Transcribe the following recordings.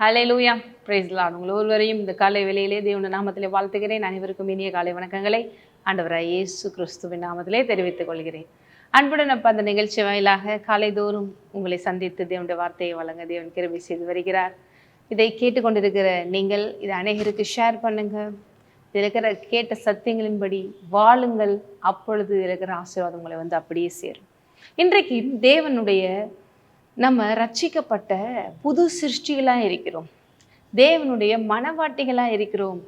ஹலே லூயா பிரைஸ்லான் உங்கள் ஒருவரையும் இந்த காலை வேளையிலே தேவன நாமத்திலே வாழ்த்துகிறேன். அனைவருக்கும் இனிய காலை வணக்கங்களை ஆண்டவராய் இயேசு கிறிஸ்துவின் நாமத்திலே தெரிவித்துக் கொள்கிறேன். அன்புடன் அப்போ அந்த நிகழ்ச்சி வாயிலாக காலைதோறும் உங்களை சந்தித்து தேவனுடைய வார்த்தையை வழங்க தேவன் கிருபை செய்து வருகிறார். இதை கேட்டுக்கொண்டிருக்கிற நீங்கள் இதை அநேகருக்கு ஷேர் பண்ணுங்கள் இதில் இருக்கிற கேட்ட சத்தியங்களின்படி வாழுங்கள். அப்பொழுது இதில் இருக்கிற ஆசீர்வாதம் உங்களை வந்து அப்படியே சேரும். இன்றைக்கு தேவனுடைய நம்ம ரட்சிக்கப்பட்ட புது சிருஷ்டிகளாக இருக்கிறோம். தேவனுடைய மனவாட்டிகளாக இருக்கிறோம்.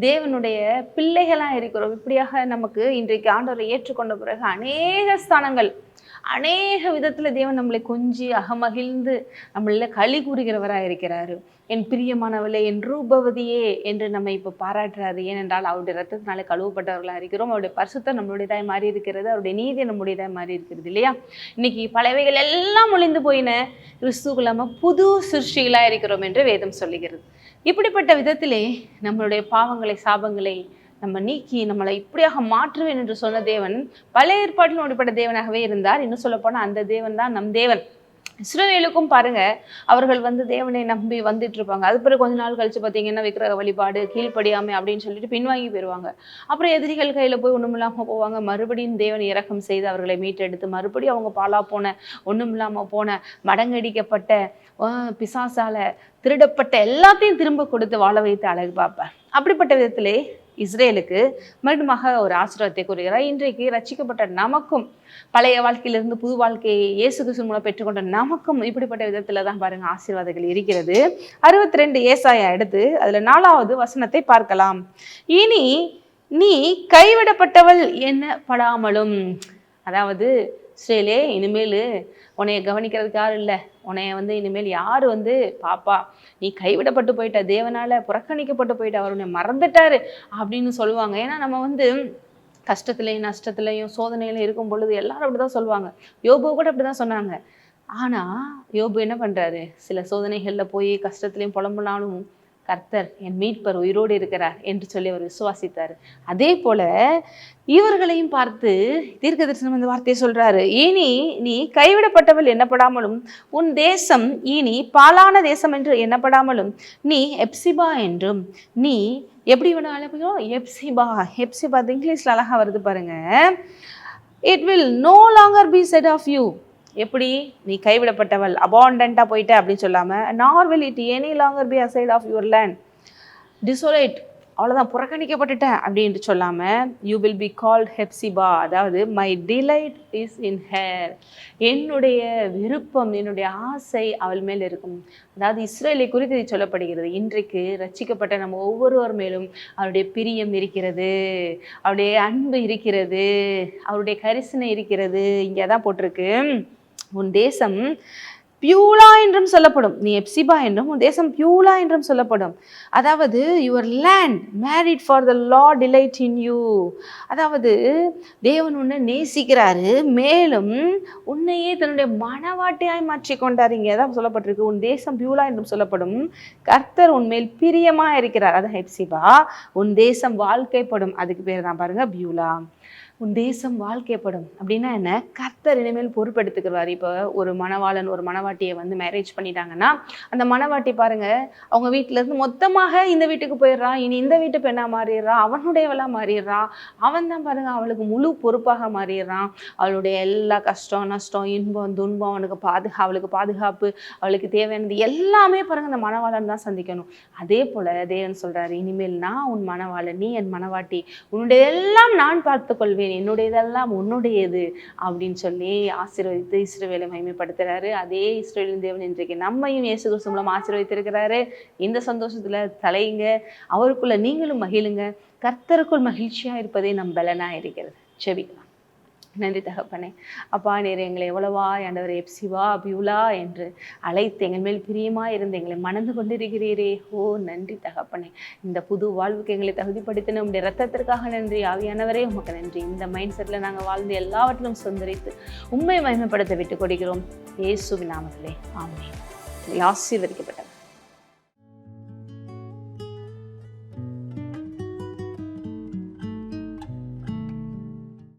தேவனுடைய பிள்ளைகளாக இருக்கிறோம். இப்படியாக நமக்கு இன்றைக்கு ஆண்டவரை ஏற்றுக்கொண்ட பிறகு அநேக ஸ்தானங்கள் அநேக விதத்தில் தேவன் நம்மளை கொஞ்சி அகமகிழ்ந்து நம்மள களி கூறுகிறவராக இருக்கிறாரு. என் பிரியமானவளே என் ரூபவதியே என்று நம்ம இப்போ பாராட்டுறாரு. ஏனென்றால் அவருடைய ரத்தத்தினால கழுவப்பட்டவர்களாக இருக்கிறோம். அவருடைய பரிசுத்தம் நம்மளுடையதாய் மாறி இருக்கிறது. அவருடைய நீதி நம்முடையதாய் மாறி இருக்கிறது இல்லையா? இன்னைக்கு பழவைகள் எல்லாம் ஒளிந்து போயின. கிறிஸ்துக்குள் புது சிருஷ்டிகளாக இருக்கிறோம் என்று வேதம் சொல்லுகிறது. இப்படிப்பட்ட விதத்திலே நம்மளுடைய பாவங்களை சாபங்களை நம்ம நீக்கி நம்மளை இப்படியாக மாற்றுவேன் என்று சொன்ன தேவன் பழைய ஏற்பாட்டில் அப்படிப்பட்ட தேவனாகவே இருந்தார். இன்னும் சொல்லப்போனால் அந்த தேவன் தான் நம் தேவன். இஸ்ரவேலுக்கும் பாருங்க அவர்கள் வந்து தேவனை நம்பி வந்துட்டு இருப்பாங்க. அது பிறகு கொஞ்ச நாள் கழிச்சு பார்த்தீங்கன்னா விக்கிரக வழிபாடு கீழ்ப்படியாமை அப்படின்னு சொல்லிட்டு பின்வாங்கி போயிடுவாங்க அப்புறம் எதிரிகள் கையில் போய் ஒன்றும் இல்லாமல் போவாங்க. மறுபடியும் தேவன் இறக்கம் செய்து அவர்களை மீட்டெடுத்து மறுபடியும் அவங்க பாலா போன ஒன்றும் இல்லாமல் போன மடங்கடிக்கப்பட்ட பிசாசால திருடப்பட்ட எல்லாத்தையும் திரும்ப கொடுத்து வாழ வைத்து அழகு பார்ப்பேன் அப்படிப்பட்ட விதத்திலே இஸ்ரேலுக்கு மறுபடியுமாக ஒரு ஆசீர்வாதத்தை கூறுகிறார். இன்றைக்கு ரச்சிக்கப்பட்ட நமக்கும் பழைய வாழ்க்கையிலிருந்து புது வாழ்க்கையை இயேசு கிறிஸ்து மூலம் பெற்றுக்கொண்ட நமக்கும் இப்படிப்பட்ட விதத்தில் தான் பாருங்க ஆசீர்வாதங்கள் இருக்கிறது. அறுபத்தி ரெண்டு ஏசாயா எடுத்து அதுல நாலாவது வசனத்தை பார்க்கலாம். இனி நீ கைவிடப்பட்டவள் என்ன படாமலும். அதாவது ஸ்ரேலே இனிமேல் உன்னைய கவனிக்கிறதுக்கு யாரும் இல்லை. உன்னைய வந்து இனிமேல் யார் வந்து பாப்பா? நீ கைவிடப்பட்டு போயிட்ட தேவனால் புறக்கணிக்கப்பட்டு போயிட்ட அவர் உன்னை மறந்துட்டாரு. அப்படின்னு சொல்லுவாங்க. ஏன்னா நம்ம வந்து கஷ்டத்துலையும் நஷ்டத்துலையும் சோதனையிலையும் இருக்கும் பொழுது எல்லாரும் அப்படி தான் சொல்லுவாங்க. யோபு கூட அப்படி தான் சொன்னாங்க. ஆனால் யோபு என்ன பண்ணுறாரு சில சோதனைகளில் போய் கஷ்டத்துலையும் புலம்புனாலும் கர்த்தர் என் மீட்பர் உயிரோடு இருக்கிறார் என்று சொல்லி அவர் விசுவாசித்தார். அதே போல இவர்களையும் பார்த்து தீர்க்க தரிசனம் அந்த வார்த்தையை சொல்றாரு. இனி நீ கைவிடப்பட்டவள் எண்ணப்படாமலும் உன் தேசம் இனி பாலான தேசம் என்று எண்ணப்படாமலும் நீ எப்சிபா என்றும் நீ எப்படி வேணும் அழைப்போம் எப்சிபா எப்சிபா அது இங்கிலீஷில் அழகாக வருது பாருங்க. It will no longer be said of you எப்படி நீ கைவிடப்பட்டவள் அபாண்டண்ட்டாக போயிட்ட அப்படின்னு சொல்லாமல் nor will it any longer be aside of your land desolate அவ்வளோதான் புறக்கணிக்கப்பட்டுட்டேன் அப்படின்ட்டு சொல்லாமல் you will be called Hephzibah அதாவது my delight is in her என்னுடைய விருப்பம் என்னுடைய ஆசை அவள் மேல் இருக்கும். அதாவது இஸ்ரேலை குறித்து இது சொல்லப்படுகிறது. இன்றைக்கு ரட்சிக்கப்பட்ட நம்ம ஒவ்வொருவர் மேலும் அவருடைய பிரியம் இருக்கிறது அவருடைய அன்பு இருக்கிறது அவருடைய கரிசனை இருக்கிறது. இங்கே தான் போட்டிருக்கு. உன் தேசம் பியூலா என்றும் சொல்லப்படும். நீ எப்சிபா என்றும் உன் தேசம் பியூலா என்றும் சொல்லப்படும். அதாவது your land married for the Lord delight in you அதாவது தேவன் உன்னை நேசிக்கிறாரு மேலும் உன்னையே தன்னுடைய மனவாட்டியாய் மாற்றி கொண்டார். இங்கே தான் சொல்லப்பட்டிருக்கு. உன் தேசம் பியூலா என்றும் சொல்லப்படும். கர்த்தர் உன்மேல் பிரியமாக இருக்கிறார். அதான் ஹெப்சிபா உன் தேசம் வாழ்க்கைப்படும். அதுக்கு பேர் தான் பாருங்க பியூலா. உன் தேசம் வாழ்க்கைப்படும் அப்படின்னா என்ன? கர்த்தர் இனிமேல் பொறுப்பெடுத்துக்கிறார். இப்போ ஒரு மணவாளன் ஒரு மணவாட்டியை வந்து மேரேஜ் பண்ணிட்டாங்கன்னா அந்த மணவாட்டி பாருங்க அவங்க வீட்டிலேருந்து மொத்தமாக இந்த வீட்டுக்கு போயிடுறான். இனி இந்த வீட்டு பெண்ணா மாறிடுறான் அவனுடையவெல்லாம் மாறிடுறான் அவன் தான் பாருங்க அவளுக்கு முழு பொறுப்பாக மாறிடுறான். அவளுடைய எல்லா கஷ்டம் நஷ்டம் இன்பம் துன்பம் அவனுக்கு பாதுகா அவளுக்கு பாதுகாப்பு அவளுக்கு தேவையானது எல்லாமே பாருங்க அந்த மணவாளன் தான் சந்திக்கணும். அதே போல தேவன் சொல்றாரு இனிமேல் நான் உன் மணவாளன் நீ என் மணவாட்டி. உன்னுடைய எல்லாம் நான் பார்த்துக்கொள்வேன். என்னுடையதெல்லாம் உன்னுடையது அப்படின்னு சொல்லி ஆசீர்வதித்து இஸ்ரோவேலை மகிமைப்படுத்துறாரு. அதே இஸ்ரோவேலின் தேவன் இன்றைக்கு நம்மையும் இயேசு கிறிஸ்து மூலம் ஆசீர்வதித்திருக்கிறாரு. இந்த சந்தோஷத்துல தலையுங்க அவருக்குள்ள நீங்களும் மகிழுங்க. கர்த்தருக்குள் மகிழ்ச்சியா இருப்பதே நம் பலனா இருக்கிறது. செவிக்கலாம் நன்றி தகப்பனே. அப்பா நேர் எங்களை எவ்வளவா ஆண்டவர் எப்சிவா பியூலா என்று அழைத்து எங்கள் மேல் பிரியமாக இருந்து எங்களை மணந்து கொண்டிருக்கிறீரே. ஓ நன்றி தகப்பனே. இந்த புது வாழ்வுக்கு எங்களை தகுதிப்படுத்தின உடைய ரத்தத்திற்காக நன்றி. ஆவியானவரே உமக்கு நன்றி. இந்த மைண்ட் செட்டில் நாங்கள் வாழ்ந்து எல்லாவற்றிலும் சுந்தரித்து உண்மை மகிமைப்படுத்த விட்டு கொடுக்கிறோம். இயேசுவின் நாமத்திலே. ஆமே ஆசீர்வதிக்கப்பட்ட